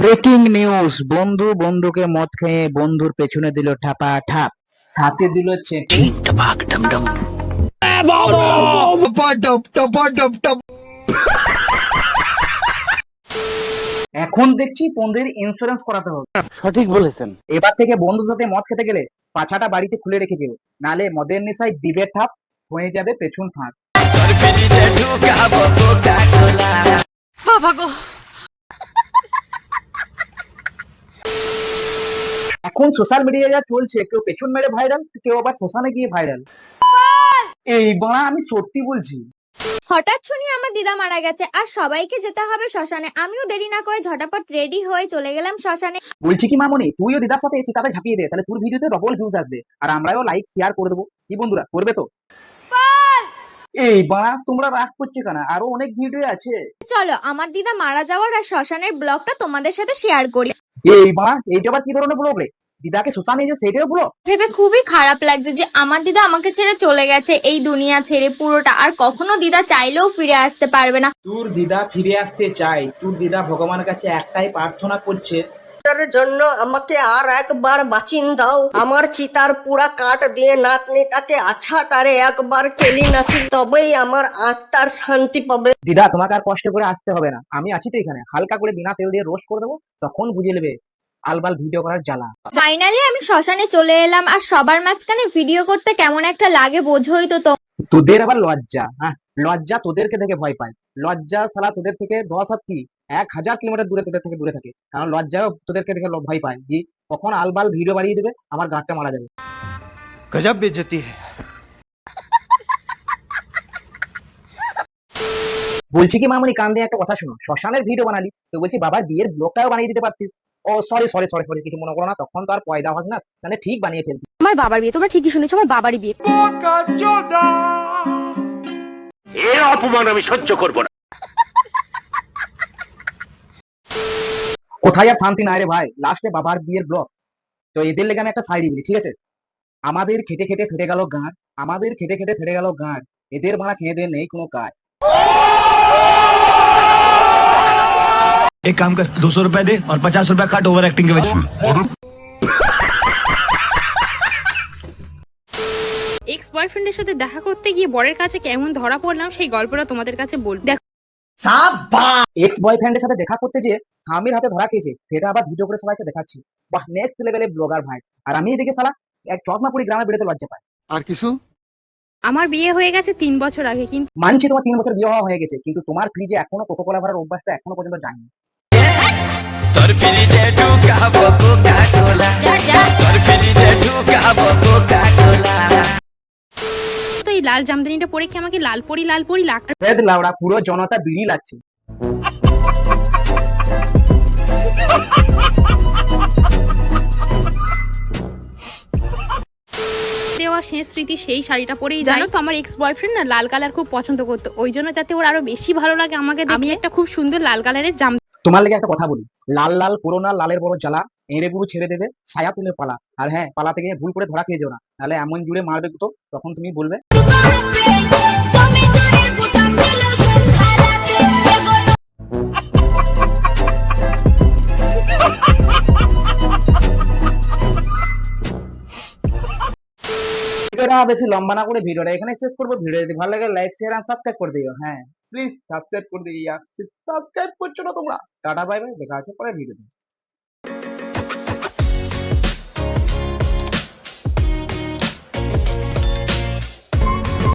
Breaking news বন্ধু বন্ধুকে মদ খেয়ে বন্ধুর পেছনে দিল ঠাপা ঠাপ সাথে দিল এখন দেখছি বন্ধুর ইন্স্যুরেন্স করাতে হবে। সঠিক বলেছেন। এবার থেকে বন্ধুর সাথে মদ খেতে গেলে পাছাটা বাড়িতে খুলে রেখে দিও নালে মদের নেশায় দিবে ঠাপ হয়ে যাবে পেছন ফাঁক। বাবা গো। এখন সোশ্যাল মিডিয়া যা চলছে কেউ পেছন মেরে ভাইরাল কেউ আবার শ্মশানে গিয়ে ভাইরাল এই বাড়া আমি সত্যি বলছি। হঠাৎ শুনি আমার দিদা মারা গেছে আর সবাইকে যেতে হবে শ্মশানে। আমিও দেরি না করে ঝটাপট রেডি হয়ে চলে গেলাম শ্মশানে। বলছি কি মামনি তুইও দিদার সাথে চিতাতে ঝাঁপিয়ে দে তাহলে তোর ভিডিওতে ডবল ভিউজ আসবে আর আমরাও লাইক শেয়ার করে দেবো। কি বন্ধুরা করবে তো? এই বাড়া তোমরা রাগ করছে কেন? আরও অনেক ভিডিও আছে। চলো আমার দিদা মারা যাওয়ার আর শ্মশানের ব্লগটা তোমাদের সাথে শেয়ার করি। এই বাড়া এইটা আবার কি ধরনের ব্লগ রে দিদাকে শ্মশানে যে সেটাও বলো ভেবে খুবই খারাপ লাগছে যে আমার দিদা আমাকে ছেড়ে চলে গেছে এই দুনিয়া ছেড়ে পুরোটা আর কখনো দিদা চাইলেও ফিরে আসতে পারবে না। তোর দিদা ফিরে আসতে চায় তোর দিদা ভগবানের কাছে একটাই প্রার্থনা করছে তার জন্য আমাকে আর একবার বাঁচিন দাও। আমার চিতার পুরা কাঠ দিয়ে নাতনিটাকে আচ্ছা তারে একবার কেলি নাসি তবেই আমার আত্মার শান্তি পাবে। দিদা তোমাকে আর কষ্ট করে আসতে হবে না। আমি আছি তো এখানে। হালকা করে বিনা তেল দিয়ে রোস্ট করে দেবো তখন বুঝে নেবে আলবাল ভিডিও করার জ্বালা। ফাইনালি আমি শ্মশানে চলে এলাম আর সবার মাঝখানে ভিডিও করতে কেমন একটা লাগে বোঝোই তো তো। তোদের আবার লজ্জা হ্যাঁ? লজ্জা তোদেরকে দেখে ভয় পায়। লজ্জা সালা তোদের থেকে দশ হাত কি? এক হাজার কিলোমিটার দূরে তোদের থেকে দূরে থাকে। কারণ লজ্জাও তোদেরকে দেখে ভয় পায় যে কখন আলবাল ভিডিও বাড়িয়ে দেবে আমার গাঁটটা মারা যাবে। গজব বেজতি है বলছি কি মামনি কান দিয়ে একটা কথা শোনো। শ্মশানের ভিডিও বানালি তো বলছি বাবার বিয়ের ব্লগটাও বানিয়ে দিতে পারতিস। ও সরি সরি সরি সরি কিছু মনে করো না তখন তো আর পয়দা হয় না। তাহলে ঠিক বানিয়ে ফেলতি আমার বাবার বিয়ে তোমরা ঠিকই শুনেছো আমার বাবারই বিয়ে। এর অপমান আমি সহ্য করব না। কোথায় আর শান্তি নাই রে ভাই? লাস্টে বাবার বিয়ের ব্লক তো এদের লেগে আমি একটা সাইডি বলি ঠিক আছে? আমাদের খেটে খেটে ফেটে গেল গান আমাদের খেটে খেটে ফেটে গেল গান এদের ভাড়া খেয়ে দেয় নেই কোনো কাজ। এক কাম কর দুশো রুপিয়া দে আর পচাশ রুপিয়া কাট ওভার অ্যাক্টিং এক্স বয়ফ্রেন্ডের সাথে দেখা করতে গিয়ে বরের কাছে কেমন ধরা পড়লাম সেই গল্পটা তোমাদের কাছে বলব। এক্স বয়ফ্রেন্ডের সাথে দেখা করতে যে স্বামীর হাতে ধরা খেয়েছে সেটা আবার ভিডিও করে সবাইকে দেখাচ্ছি। বাহ নেক্সট লেভেলে ব্লগার ভাই। আর আমি এদিকে সালা এক গ্রামে বেরোতে লজ্জা পাই। আর কিছু? আমার বিয়ে হয়ে গেছে তিন বছর আগে কিন্তু মানছি তোমার তিন বছর বিয়ে হওয়া হয়ে গেছে কিন্তু তোমার ফ্রিজে এখনও কোকো কোলা ভরার অভ্যাসটা এখনও পর্যন্ত যায়নি। তো এই লাল জামদানিটা পরে কি আমাকে লাল পরি লাল পরি রেদ লাউড়া পুরো জনতা বিড়ি লাগছে। দেওয়া শেষ স্মৃতি সেই শাড়িটা পরেই জানো তো আমার এক্স বয়ফ্রেন্ড না লাল কালার খুব পছন্দ করতো। ওই জন্য যাতে ওর আরও বেশি ভালো লাগে আমাকে দেখে, আমি একটা খুব সুন্দর লাল কালারের জাম তোমার লেগে একটা কথা বলি। লাল লাল পুরোনা লালের বড় জ্বালা। এড়ে পুরো ছেড়ে দেবে, ছায়া তুলে পালা। আর হ্যাঁ পালা থেকে ভুল করে ধরা খেয়ে যেও না। তাহলে এমন জুড়ে মারবে তো তখন তুমি বলবে বেশি লম্বা না করে ভিডিওটা এখানে শেষ করব। ভিডিও যদি ভালো লাগে লাইক শেয়ার আর সাবস্ক্রাইব করে দিও। হ্যাঁ প্লিজ সাবস্ক্রাইব করে দিও। সাবস্ক্রাইব করছ না তোমরা? টাটা বাই বাই দেখা হচ্ছে পরের ভিডিওতে।